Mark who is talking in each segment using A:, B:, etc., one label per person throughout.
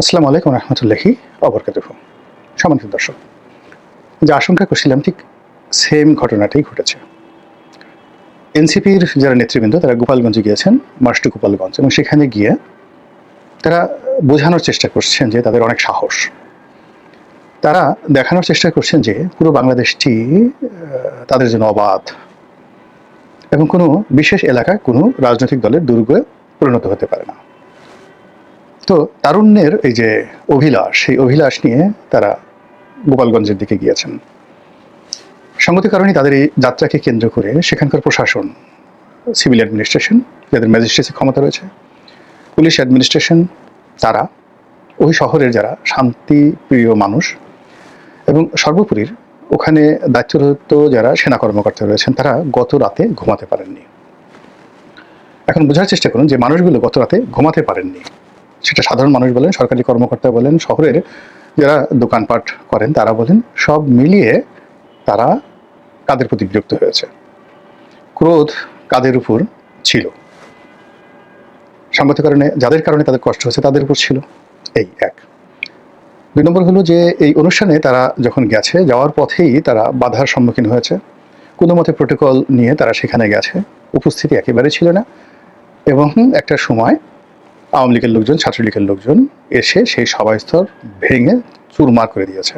A: আসসালামু আলাইকুম রহমতুল্লাহি অবরকাত সম্মানিত দর্শক, যে আশঙ্কা করছিলাম ঠিক সেম ঘটনাটাই ঘটেছে। এনসিপির যারা নেতৃবৃন্দ, তারা গোপালগঞ্জে গিয়েছেন, মাস্টু গোপালগঞ্জ, এবং সেখানে গিয়ে তারা বোঝানোর চেষ্টা করছেন যে তাদের অনেক সাহস। তারা দেখানোর চেষ্টা করছেন যে পুরো বাংলাদেশটি তাদের জন্য অবাধ, এবং কোনো বিশেষ এলাকা, কোনো রাজনৈতিক দলের দুর্গে পরিণত হতে পারে না। তো তারুণ্যের এই যে অভিলাষ সেই অভিলাষ নিয়ে তারা গোপালগঞ্জের দিকে গিয়েছেন। সঙ্গতি কারণে তাদের এই যাত্রাকে কেন্দ্র করে সেখানকার প্রশাসন, সিভিল অ্যাডমিনিস্ট্রেশন, যাদের ম্যাজিস্ট্রেসি ক্ষমতা রয়েছে, পুলিশ অ্যাডমিনিস্ট্রেশন, তারা, ওই শহরের যারা শান্তিপ্রিয় মানুষ এবং সর্বোপরির ওখানে দায়িত্বরত যারা সেনা কর্মকর্তা রয়েছেন, তারা গত রাতে ঘুমাতে পারেননি। এখন বোঝার চেষ্টা করুন যে মানুষগুলো গত রাতে ঘুমাতে পারেননি। সেটা সাধারণ মানুষ বলেন, সরকারি কর্মকর্তা বলেন, শহরের যারা দোকানপাট করেন, তারা বলেন সব মিলিয়ে তারা কাদের প্রতি বিরক্ত হয়েছে? ক্রোধ কাদের উপর ছিল? সাংগত কারণে যাদের কারণে তাদের কষ্ট হয়েছে, তাদের উপর ছিল। এই এক। দুই নম্বর হলো যে এই অনুষ্ঠানে তারা যখন গেছে, যাওয়ার পথেই তারা বাধার সম্মুখীন হয়েছে। কোনো মতে প্রোটোকল নিয়ে তারা সেখানে গেছে। উপস্থিতি একেবারে ছিল না। এবং একটা সময় আওয়ামী লীগের লোকজন, ছাত্রলীগের লোকজন এসে সেই সভাস্থল ভেঙে চুরমার করে দিয়েছে।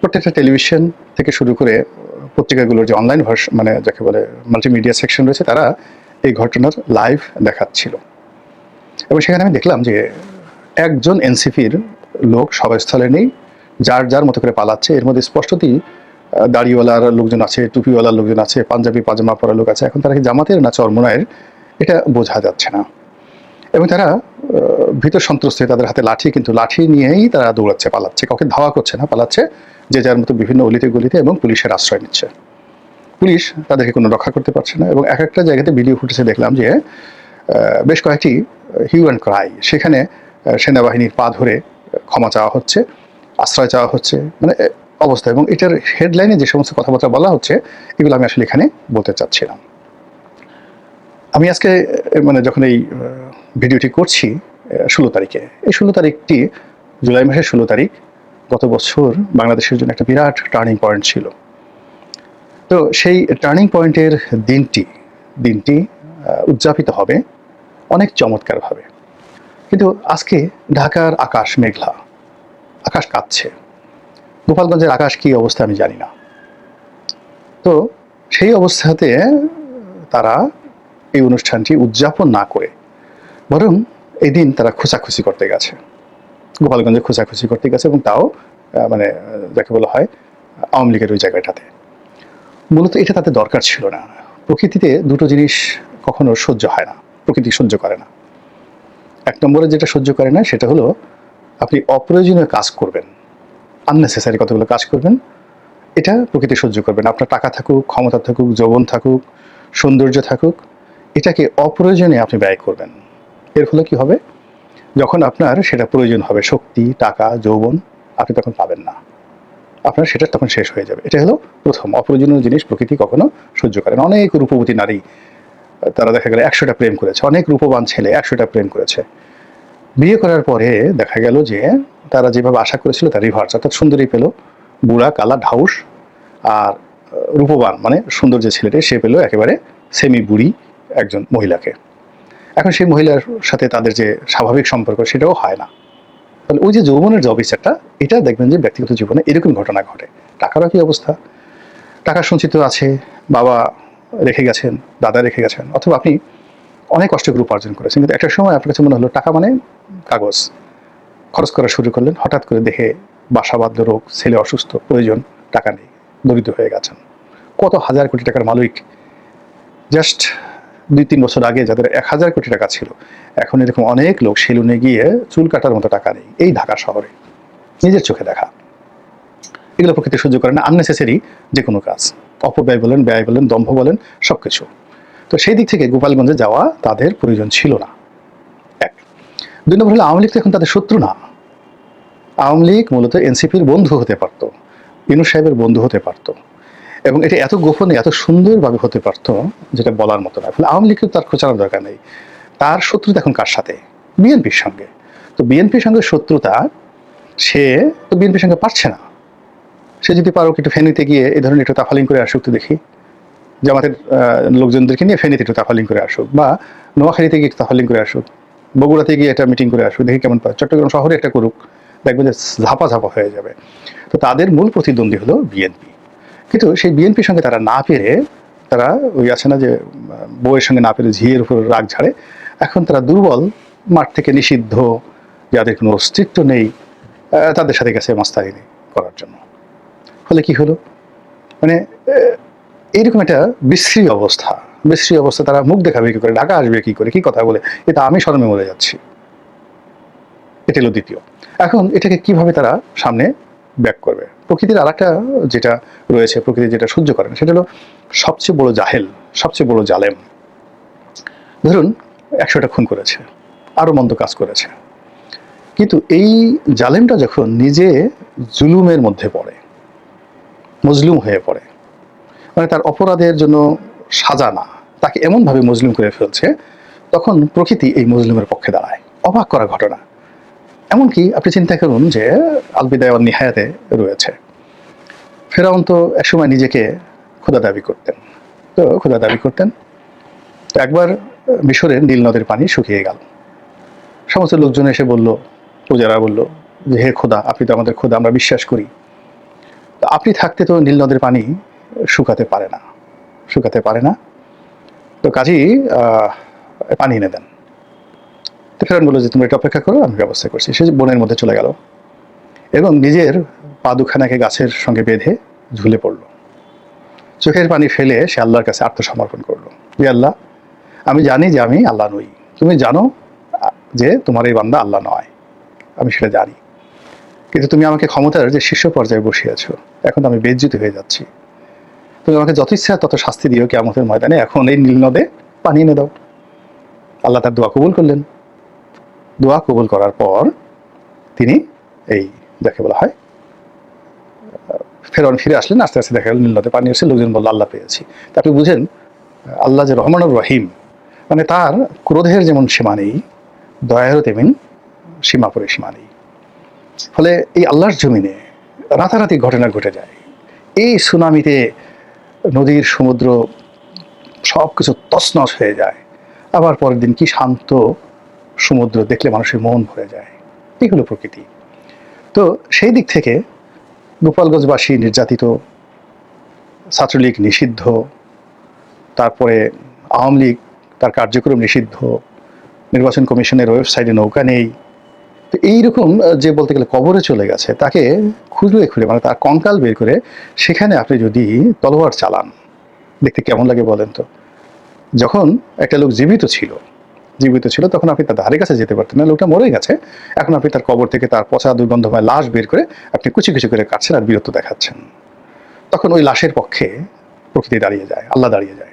A: প্রত্যেকটা টেলিভিশন থেকে শুরু করে পত্রিকাগুলোর যে অনলাইন ভার্সন মানে যাকে বলে মাল্টিমিডিয়া সেকশন রয়েছে, তারা এই ঘটনার লাইভ দেখাচ্ছিল। এবং সেখানে আমি দেখলাম যে একজন এনসিপির লোক সভাস্থলে নেই, যার যার মতো করে পালাচ্ছে। এর মধ্যে স্পষ্টতই দাড়িওয়ালার লোকজন আছে, টুপিওয়ালার লোকজন আছে, পাঞ্জাবি, পাজামা পরা লোক আছে। এখন তারা কি জামাতের না চরমনায়ের, এটা বোঝা যাচ্ছে না। এবং তারা ভীত সন্ত্রস্ত হয়ে তাদের হাতে লাঠি, কিন্তু লাঠি নিয়েই তারা দৌড়াচ্ছে, পালাচ্ছে। কাউকে ধাওয়া করছে না, পালাচ্ছে। যে যার মতো বিভিন্ন অলিতে গলিতে এবং পুলিশের আশ্রয় নিচ্ছে। পুলিশ তাদেরকে কোনো রক্ষা করতে পারছে না এবং এক একটা জায়গাতে ভিডিও ফুটেছে দেখলাম যে বেশ কয়েকটি হিউ অ্যান্ড ক্রাই সেখানে সেনাবাহিনীর পা ধরে ক্ষমা চাওয়া হচ্ছে, আশ্রয় চাওয়া হচ্ছে মানে অবস্থা। এবং এটার হেডলাইনে যে সমস্ত কথাবার্তা বলা হচ্ছে, এগুলো আমি আসলে এখানে বলতে চাচ্ছিলাম। আমি আজকে মানে যখন এই ভিডিওটি করছি ষোলো তারিখে, এই ষোলো তারিখটি জুলাই মাসের ষোলো তারিখ, গত বছর বাংলাদেশের জন্য একটা বিরাট টার্নিং পয়েন্ট ছিল। তো সেই টার্নিং পয়েন্টের দিনটি দিনটি উদযাপিত হবে অনেক চমৎকারভাবে। কিন্তু আজকে ঢাকার আকাশ মেঘলা, আকাশ কাঁদছে গোপালগঞ্জের আকাশ কী অবস্থা আমি জানি না। তো সেই অবস্থাতে তারা এই অনুষ্ঠানটি উদযাপন না করে, বরং এদিন তারা খোঁচাখুচি করতে গেছে। গোপালগঞ্জে খোঁচাখুচি করতে গেছে এবং তাও মানে যাকে বলা হয়, আওয়ামী লীগের ওই জায়গাটাতে। মূলত এটা তাদের দরকার ছিল না। প্রকৃতিতে দুটো জিনিস কখনো সহ্য হয় না, প্রকৃতি সহ্য করে না। এক নম্বরে যেটা সহ্য করে না, সেটা হলো আপনি অপ্রয়োজনীয় কাজ করবেন আননেসেসারি কতগুলো কাজ করবেন, এটা প্রকৃতি সহ্য করবে না। আপনার টাকা থাকুক, ক্ষমতা থাকুক, যৌবন থাকুক, সৌন্দর্য থাকুক এটাকে অপ্রয়োজনে আপনি ব্যয় করবেন। এর ফলে কি হবে? যখন আপনার সেটা প্রয়োজন হবে, শক্তি, টাকা, যৌবন, আপনি তখন পাবেন না। আপনার সেটা তখন শেষ হয়ে যাবে। এটা হলো প্রথম অপ্রয়োজনীয় জিনিস প্রকৃতি কখনো সহ্য করে না। অনেক রূপবতী নারী তারা দেখা গেল একশোটা প্রেম করেছে। অনেক রূপবান ছেলে একশোটা প্রেম করেছে। বিয়ে করার পরে দেখা গেল যে তারা যেভাবে আশা করেছিল তার রিভার্স অর্থাৎ সুন্দরী পেল, বুড়া, কালা, ঢাউস, আর রূপবান মানে সুন্দর যে ছেলেটি, সে পেল একেবারে সেমি বুড়ি একজন মহিলাকে। এখন সেই মহিলার সাথে তাদের যে স্বাভাবিক সম্পর্ক সেটাও হয় না। তাহলে ওই যে যৌবনের যে অবিচারটা এটা দেখবেন যে ব্যক্তিগত জীবনে এরকম ঘটনা ঘটে। টাকারও কি অবস্থা? টাকা সঞ্চিত আছে, বাবা রেখে গেছেন, দাদা রেখে গেছেন, অথবা আপনি অনেক কষ্ট করে উপার্জন করেছেন, কিন্তু একটা সময় আপনার কাছে মনে হলো, টাকা মানে কাগজ। খরচ করা শুরু করলেন, হঠাৎ করে দেখে বাসা বাধ্য রোগ, ছেলে অসুস্থ, প্রয়োজন, টাকা নেই, দরিদ্র হয়ে গেছেন। কত হাজার কোটি টাকার মালিক জাস্ট দুই তিন বছর আগে যাদের এক হাজার কোটি টাকা ছিল, এখন এরকম অনেক লোক সেলুনে গিয়ে চুল কাটার মতো টাকা নেই এই ঢাকা শহরে। নিজের চোখে দেখা। এগুলো প্রকৃতি সহ্য করে না আননেসেসারি যে কোনো কাজ অপব্যয় বলেন, ব্যয় বলেন, দম্ভ বলেন সব কিছু তো সেই দিক থেকে গোপালগঞ্জে যাওয়া তাদের প্রয়োজন ছিল না। এক। দুই নম্বর হলো, আওয়ামী লীগ তো এখন তাদের শত্রু না। আওয়ামী লীগ মূলত এনসিপির বন্ধু হতে পারত, ইনুস সাহেবের বন্ধু হতে পারত। এবং এটা এত গোপনে, এত সুন্দরভাবে হতে পারতো যেটা বলার মতো না। ফলে আওয়ামী লীগের তার খোঁচানোর দরকার নেই। তার শত্রুতা এখন কার সাথে? বিএনপির সঙ্গে। তো বিএনপির সঙ্গে শত্রুতা, সে তো বিএনপির সঙ্গে পারছে না। সে যদি পারো একটু ফেনীতে গিয়ে এই ধরনের একটু তাফালিং করে আসুক তো দেখি। জামাতের লোকজনদেরকে নিয়ে ফেনীতে একটু তাফালিং করে আসুক বা নোয়াখালীতে গিয়ে একটু তাফালিং করে আসুক, বগুড়াতে গিয়ে একটা মিটিং করে আসুক, দেখি কেমন পায়। চট্টগ্রাম শহরে একটা করুক দেখবে যে ঝাপা ঝাপা হয়ে যাবে। তো তাদের মূল প্রতিদ্বন্দ্বী হলো বিএনপি। কিন্তু সেই বিএনপির সঙ্গে তারা না পেরে, তারা ওই আছে না যে, বউয়ের সঙ্গে না পেরে ঝিয়ের উপর রাগ ঝাড়ে, এখন তারা দুর্বল, মাঠ থেকে নিষিদ্ধ, যাদের কোনো অস্তিত্ব নেই তাদের সাথে গেছে মাস্তাহিনি করার জন্য। ফলে কি হলো? মানে এইরকম একটা বিশ্রী অবস্থা বিশ্রী অবস্থা, তারা মুখ দেখাবে কি করে, ঢাকা আসবে কি করে, কি কথা বলে, এটা আমি শরমে মরে যাচ্ছি। এটা হলো দ্বিতীয়। এখন এটাকে কীভাবে তারা সামনে ব্যাক করবে? প্রকৃতির আর একটা যেটা রয়েছে, প্রকৃতি যেটা সহ্য করে না, সেটা হলো সবচেয়ে বড় জাহেল, সবচেয়ে বড় জালেম। ধরুন, একশোটা খুন করেছে আরও মন্দ কাজ করেছে। কিন্তু এই জালেমটা যখন নিজে জুলুমের মধ্যে পড়ে, মজলুম হয়ে পড়ে মানে তার অপরাধের জন্য সাজা না, তাকে এমনভাবে মজলুম করে ফেলছে, তখন প্রকৃতি এই মজলুমের পক্ষে দাঁড়ায়। অবাক করা ঘটনা। এমনকি আপনি চিন্তা করুন যে আলবিদায় নিহায়াতে রয়েছে। ফেরাউন তো একসময় নিজেকে খোদা দাবি করতেন। তো খোদা দাবি করতেন। তো একবার মিশরের নীল নদের পানি শুকিয়ে গেল। সমস্ত লোকজন এসে বলল পূজারা বলল, যে হে খোদা, আপনি তো আমাদের খোদা, আমরা বিশ্বাস করি। তো আপনি থাকতে তো নীল নদের পানি শুকাতে পারে না। শুকাতে পারে না। তো কাজেই পানি এনে দেন। তো ফেরান বলল যে তুমি এটা অপেক্ষা করো, আমি ব্যবস্থা করছি। সে বনের মধ্যে চলে গেল এবং নিজের পা দুখানাকে গাছের সঙ্গে বেঁধে ঝুলে পড়ল। চোখের পানি ফেলে সে আল্লাহর কাছে আত্মসমর্পণ করল। যে আল্লাহ, আমি জানি যে আমি আল্লাহ নই। তুমি জানো যে তোমার এই বান্দা আল্লাহ নয়। আমি সেটা জানি। কিন্তু তুমি আমাকে ক্ষমতার যে শীর্ষ পর্যায়ে বসিয়েছো এখন আমি বেজ্জিত হয়ে যাচ্ছি। তুমি আমাকে যত ইচ্ছা তত শাস্তি দিও। কে কেমতের ময়দানে এখন এই নীল নদে পানি এনে দাও। আল্লাহ তার দোয়া কবুল করলেন। দোয়া কবুল করার পর তিনি এই যাকে বলা হয় ফেরন ফিরে আসলেন, আস্তে আস্তে দেখা গেল নীলনদে পানি এসে লোকজন বলল, আল্লাহ পেয়েছি। তা আপনি বুঝেন, আল্লাহ যে রহমানুর রহিম মানে তার ক্রোধের যেমন সীমা নেই, দয়ারও তেমন সীমা পরে সীমা নেই। ফলে এই আল্লাহর জমিনে রাতারাতি ঘটনা ঘটে যায়। এই সুনামিতে নদীর সমুদ্র সব কিছু তছনছ হয়ে যায়। আবার পরের দিন কি শান্ত সমুদ্র দেখলে মানুষের মন ভরে যায়। এই হলো প্রকৃতি। তো সেই দিক থেকে গোপালগঞ্জবাসী নির্যাতিত, ছাত্রলীগ নিষিদ্ধ, তারপরে আওয়ামী লীগ তার কার্যক্রম নিষিদ্ধ, নির্বাচন কমিশনের ওয়েবসাইটে নৌকা নেই। তো এইরকম যে বলতে গেলে কবরে চলে গেছে, তাকে খুঁজে খুঁড়ে মানে তার কঙ্কাল বের করে সেখানে আপনি যদি তলোয়ার চালান, দেখতে কেমন লাগে বলেন তো? যখন একটা লোক জীবিত ছিল জীবিত ছিল তখন আপনি তার ধারে কাছে যেতে পারতেন। না লোকটা মরে গেছে। এখন আপনি তার কবর থেকে তার পচা দুর্গন্ধময় লাশ বের করে আপনি কুচি কুচি করে কাটছেন আর বীরত্ব দেখাচ্ছেন। তখন ওই লাশের পক্ষে প্রকৃতি দাঁড়িয়ে যায় আল্লাহ দাঁড়িয়ে যায়।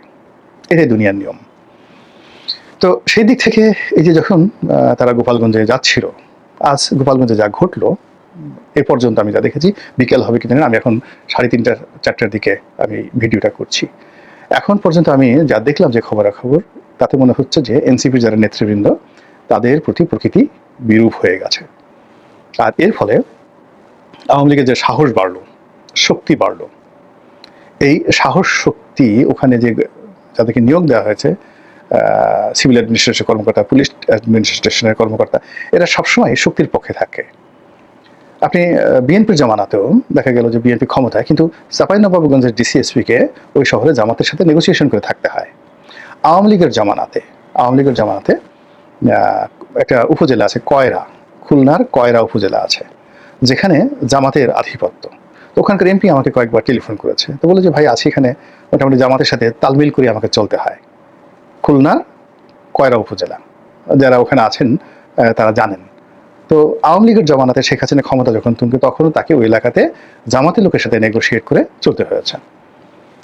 A: এটাই দুনিয়ার নিয়ম। তো সেই দিক থেকে এই যে যখন তারা গোপালগঞ্জে যাচ্ছিল আজ গোপালগঞ্জে যা ঘটলো এ পর্যন্ত আমি যা দেখেছি বিকেল হবে না, আমি এখন সাড়ে তিনটার চারটার দিকে আমি ভিডিওটা করছি। এখন পর্যন্ত আমি যা দেখলাম যে খবরাখবর তাতে মনে হচ্ছে যে এনসিপির যারা নেতৃবৃন্দ, তাদের প্রতি প্রকৃতি বিরূপ হয়ে গেছে। আর এর ফলে আওয়ামী লীগের যে সাহস বাড়লো, শক্তি বাড়লো, এই সাহস শক্তি ওখানে যে যাদেরকে নিয়োগ দেওয়া হয়েছে সিভিল অ্যাডমিনিস্ট্রেশন কর্মকর্তা পুলিশ অ্যাডমিনিস্ট্রেশনের কর্মকর্তা, এরা সবসময় শক্তির পক্ষে থাকে। আপনি বিএনপির জামানাতেও দেখা গেল যে বিএনপি ক্ষমতায়, কিন্তু চাঁপাইনবাবগঞ্জের ডিসিএসপিকে ওই শহরে জামাতের সাথে নেগোসিয়েশন করে থাকতে হয়। আওয়ামী লীগের জামানাতে, আওয়ামী লীগের জামানাতে একটা উপজেলা আছে কয়রা, খুলনার কয়রা উপজেলা আছে, যেখানে জামাতের আধিপত্য। তো ওখানকার এমপি আমাকে কয়েকবার টেলিফোন করেছে। তো বলে যে, ভাই, আছি এখানে, মোটামুটি জামাতের সাথে তালমিল করে আমাকে চলতে হয়। খুলনার কয়রা উপজেলা, যারা ওখানে আছেন তারা জানেন। তো আওয়ামী লীগের জমানাতে শেখ হাসিনা ক্ষমতা যখন তুমি তখনও তাকে ওই এলাকাতে জামাতের লোকের সাথে নেগোশিয়েট করে চলতে হয়েছে।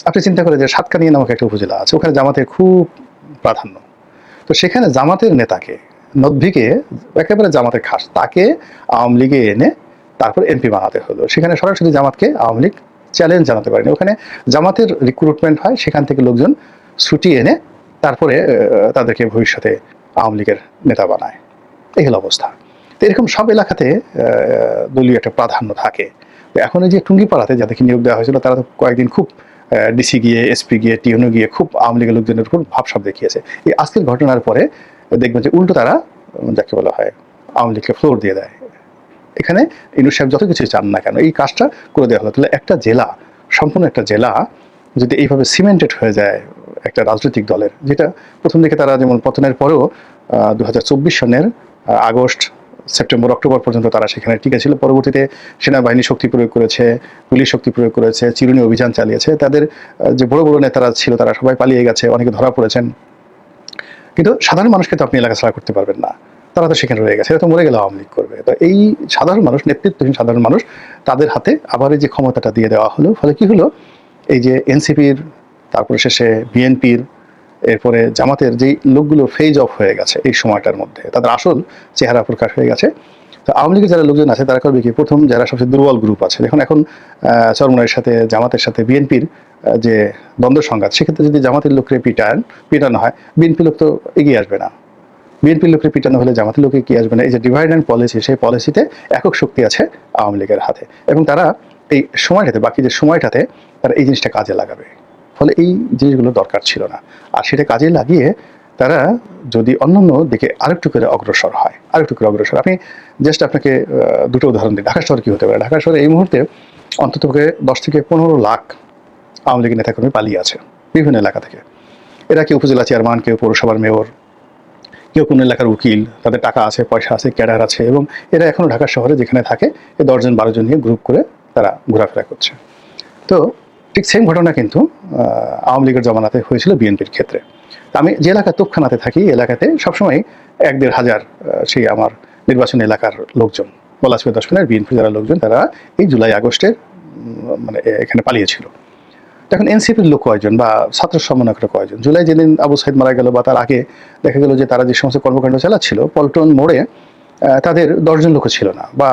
A: আপনি চিন্তা করে যে সাতকানিয়া নামক একটা উপজেলা আছে, ওখানে জামাতের খুব প্রাধান্য। তো সেখানে জামাতের নেতাকে, নদভিকে একেবারে জামাতের খাস, তাকে আওয়ামী লীগে এনে তারপর এমপি বানাতে হলো। সেখানে সরাসরি জামাতকে আওয়ামী লীগ চ্যালেঞ্জ জানাতে পারেনি। ওখানে জামাতের রিক্রুটমেন্ট হয়, সেখান থেকে লোকজন ছুটি এনে তারপরে তাদেরকে ভবিষ্যতে আওয়ামী লীগের নেতা বানায়। এই হলো অবস্থা। তো এরকম সব এলাকাতে দলীয় একটা প্রাধান্য থাকে। এখন এই যে টুঙ্গিপাড়াতে যাদেরকে নিয়োগ দেওয়া হয়েছিল, তারা তো কয়েকদিন খুব ডিসি গিয়ে এসপি গিয়ে টিউনো গিয়ে খুব আওয়ামী লীগের লোকজনের উপর ভাবসাব দেখিয়েছে। এই আজকের ঘটনার পরে দেখবেন যে উল্টো তারা যাকে বলা হয়, আওয়ামী লীগকে ফ্লোর দিয়ে দেয়। এখানে ইনু সাহেব যত কিছু চান না কেন, এই কাজটা করে দেওয়া হলো। তাহলে একটা জেলা, সম্পূর্ণ একটা জেলা, যদি এইভাবে সিমেন্টেড হয়ে যায় একটা রাজনৈতিক দলের, যেটা প্রথম দিকে তারা যেমন পতনের পরেও দু হাজার চব্বিশ সনের আগস্ট সেপ্টেম্বর, অক্টোবর পর্যন্ত তারা সেখানে টিকে ছিল। পরবর্তীতে সেনাবাহিনী শক্তি প্রয়োগ করেছে, পুলিশ শক্তি প্রয়োগ করেছে, চিরুনি অভিযান চালিয়েছে। তাদের যে বড় বড় নেতারা ছিল তারা সবাই পালিয়ে গেছে, অনেকে ধরা পড়েছেন। কিন্তু সাধারণ মানুষকে তো আপনি এলাকা ছাড়া করতে পারবেন না। তারা তো সেখানে রয়ে গেছে, এরা তো মরে গেলে আওয়ামী লীগ করবে। তো এই সাধারণ মানুষ, নেতৃত্বহীন সাধারণ মানুষ, তাদের হাতে আবার এই যে ক্ষমতাটা দিয়ে দেওয়া হলো, ফলে কি হলো? এই যে এনসিপির, তারপরে শেষে বিএনপির এরপরে জামাতের যেই লোকগুলো ফেজ অফ হয়ে গেছে এই সময়টার মধ্যে, তাদের আসল চেহারা প্রকাশ হয়ে গেছে। তো আওয়ামী লীগের যারা লোকজন আছে, তারা করবে কি? প্রথম যারা সবচেয়ে দুর্বল গ্রুপ আছে। দেখুন, এখন চরমনের সাথে, জামাতের সাথে বিএনপির যে দ্বন্দ্ব সংঘাত, সেক্ষেত্রে যদি জামাতের লোককে পিটান, পিটানো হয় বিএনপি লোক তো এগিয়ে আসবে না। বিএনপির লোককে পিটানো হলে জামাতের লোকে কি আসবে না। এই যে ডিভাইড অ্যান্ড পলিসি সেই পলিসিতে একক শক্তি আছে আওয়ামী লীগের হাতে। এবং তারা এই সময়টাতে, বাকি যে সময়টাতে, তারা এই জিনিসটা কাজে লাগাবে। ফলে এই জিনিসগুলো দরকার ছিল না। আর সেটা কাজে লাগিয়ে তারা যদি অন্যান্য দিকে আরেকটু করে অগ্রসর হয়, আরেকটু করে অগ্রসর আপনি জাস্ট আপনাকে দুটো উদাহরণ দিই। ঢাকা শহর কী হতে পারে? ঢাকা শহরে এই মুহূর্তে অন্তত দশ থেকে পনেরো লাখ আওয়ামী লীগের নেতাকর্মী পালিয়ে আছে, বিভিন্ন এলাকা থেকে। এরা কেউ উপজেলা চেয়ারম্যান কেউ পৌরসভার মেয়র কেউ কোনো এলাকার উকিল, তাদের টাকা আছে, পয়সা আছে, ক্যাডার আছে এবং এরা এখনও ঢাকা শহরে যেখানে থাকে এই দশজন বারোজন নিয়ে গ্রুপ করে তারা ঘোরাফেরা করছে। তো ঠিক সেম ঘটনা কিন্তু আওয়ামী লীগের জমানাতে হয়েছিল বিএনপির ক্ষেত্রে। আমি যে এলাকায় তোপখানাতে থাকি এলাকাতে সবসময় এক দেড় হাজার সেই আমার নির্বাচন এলাকার লোকজন, পলাশপুর দশমিনের বিএনপি যারা লোকজন, তারা এই জুলাই, আগস্টের মানে এখানে পালিয়েছিল। তখন এনসিপির লোক কয়জন বা ছাত্র সমন্বয়করা কয়জন? জুলাই যেদিন আবু সাইদ মারা গেল বা তার আগে দেখা গেল যে তারা যে সমস্ত কর্মকাণ্ড চালাচ্ছিল, পল্টন মোড়ে তাদের দশজন লোকও ছিল না বা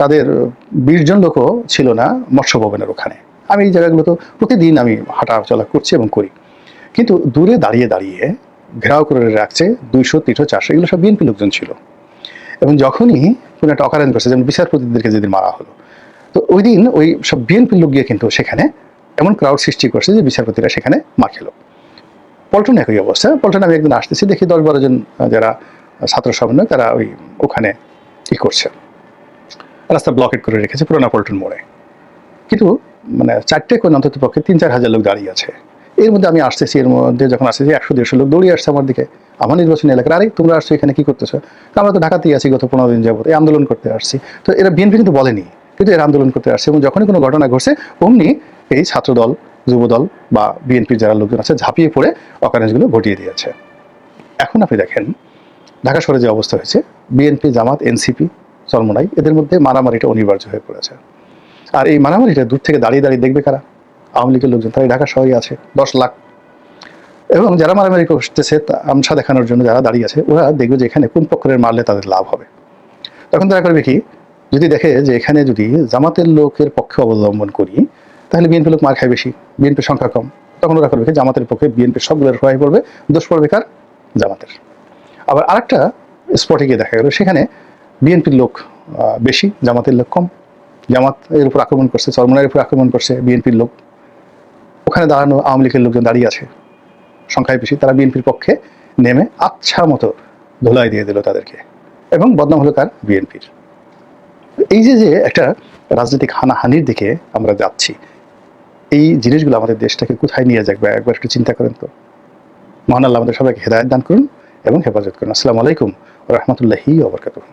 A: তাদের বিশ জন লোকও ছিল না মৎস্য ভবনের ওখানে। আমি এই জায়গাগুলো তো প্রতিদিন আমি হাঁটা চলা করছি এবং করি। কিন্তু দূরে দাঁড়িয়ে দাঁড়িয়ে ঘেরাও করে রাখছে দুইশো, তিনশো, চারশো, এগুলো সব বিএনপি লোকজন ছিল। এবং যখনই কোনো একটা অকারেন্স করছে যেমন বিচারপতিদেরকে যেদিন মারা হলো, তো ওই দিন ওই সব বিএনপির লোক গিয়ে কিন্তু সেখানে এমন ক্রাউড সৃষ্টি করছে যে বিচারপতিরা সেখানে মা খেলো। পল্টন একই অবস্থা। পল্টন আমি একদিন আসতেছি, দেখি দশ বারো জন যারা ছাত্র সমন্বয় তারা ওই ওখানে ই করছে। রাস্তা ব্লকেট করে রেখেছে পুরোনো পল্টন মোড়ে। কিন্তু মানে চারটে কোন অন্তত পক্ষে তিন চার হাজার লোক দাঁড়িয়ে আছে। এর মধ্যে আমি আসতেছি, এর মধ্যে যখন আসতেছি, একশো দেড়শো লোক দৌড়িয়ে আসছে আমার দিকে। আমার নির্বাচনী এলাকার, আরে, তোমরা আসছো এখানে, কি করতেছো? আমরা তো ঢাকাতেই আছি গত পনেরো দিন যাবত এই আন্দোলন করতে আসছি। তো এরা বিএনপি কিন্তু বলেনি, কিন্তু এরা আন্দোলন করতে আসছে এবং যখনই কোনো ঘটনা ঘটছে, অমনি এই ছাত্রদল, যুবদল বা বিএনপির যারা লোকজন আছে, ঝাঁপিয়ে পড়ে অকারেন্সগুলো ঘটিয়ে দিয়েছে। এখন আপনি দেখেন, ঢাকা শহরে যে অবস্থা হয়েছে, বিএনপি, জামাত, এনসিপি চরমনাই এদের মধ্যে মারামারিটা অনিবার্য হয়ে পড়েছে। আর এই মারামারিটা দূর থেকে দাঁড়িয়ে দাঁড়িয়ে দেখবে কারা? আওয়ামী লীগের লোকজন, তারা ঢাকা শহরে আছে, দশ লাখ। এবং যারা মারামারি করতেছে আমসা দেখানোর জন্য যারা দাঁড়িয়ে আছে, ওরা দেখবে যে এখানে কোন পক্ষের মারলে তাদের লাভ হবে। তখন তারা করবে কি? যদি দেখে যে এখানে যদি জামাতের লোকের পক্ষে অবলম্বন করি, তাহলে বিএনপি লোক মার খায় বেশি, বিএনপির সংখ্যা কম। তখন ওরা করবে কি? জামাতের পক্ষে বিএনপির সবগুলোর সহায় পড়বে, দোষ পড়বে কার? জামাতের। আবার আরেকটা স্পটে গিয়ে দেখা গেল, সেখানে বিএনপির লোক বেশি, জামাতের লোক কম। জামাত এর উপর আক্রমণ করছে চরমনার উপর আক্রমণ করছে বিএনপির লোক। ওখানে দাঁড়ানো আওয়ামী লীগের লোকজন দাঁড়িয়ে আছে, সংখ্যায় বেশি। তারা বিএনপির পক্ষে নেমে আচ্ছা মতো ধোলাই দিয়ে দিল তাদেরকে এবং বদনাম হলো কার? বিএনপির। এই যে যে একটা রাজনৈতিক হানাহানির দিকে আমরা যাচ্ছি, এই জিনিসগুলো আমাদের দেশটাকে কোথায় নিয়ে যাবে একবার একটু চিন্তা করেন তো। মহান আল্লাহ আমাদের সবাইকে হেদায়ত দান করুন এবং হেফাজত করুন। আসসালামু আলাইকুম রহমতুল্লাহি ওবরকাতুহ